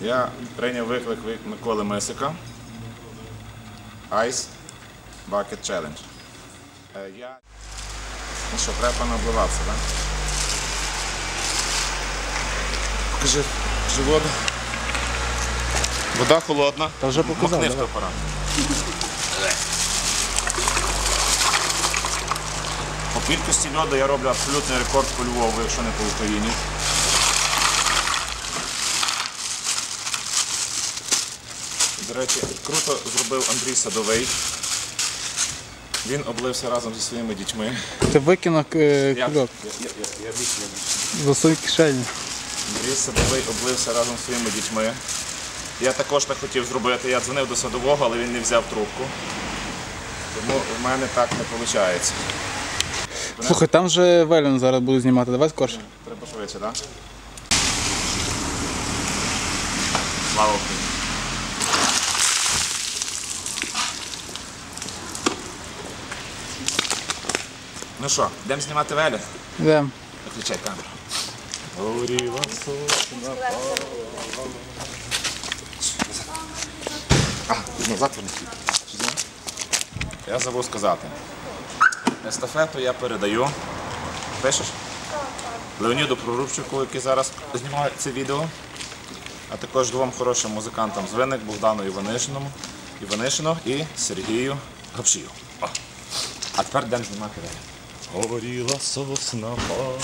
Я прийняв виклик від Миколи Мисика. Ice Bucket Challenge. Е, Я... Ну що, треба наобливатися, так? Покажи, воду. Вода холодна. Та вже показав, Махни давай. фотоапарат. По кількості льоду я роблю абсолютний рекорд по Львову, якщо не по Україні. До речі, круто зробив Андрій Садовий. Він облився разом зі своїми дітьми. Ти викинув е, Я, я, кульок я, я, я, більше, я більше. кишені. Андрій Садовий облився разом зі своїми дітьми. Я також так хотів зробити. Я дзвонив до садового, але він не взяв трубку. Тому в мене так не виходить. Слухай, там же Велін зараз буде знімати, давай скорше. Треба швидше, так? Слава Україні! Ну що, йдемо знімати велю? Йдемо. Виключай камеру. Горіла сосна. А, назад вернути. Я забув сказати. Естафету я передаю. Пишеш? Леоніду Прорубчику, який зараз знімає це відео, а також двом хорошим музикантам з Винник, Богдану Іванишиному, Іванишину і Сергію Гапшію. А тепер йдемо знімати відео. Горіла сосна палала.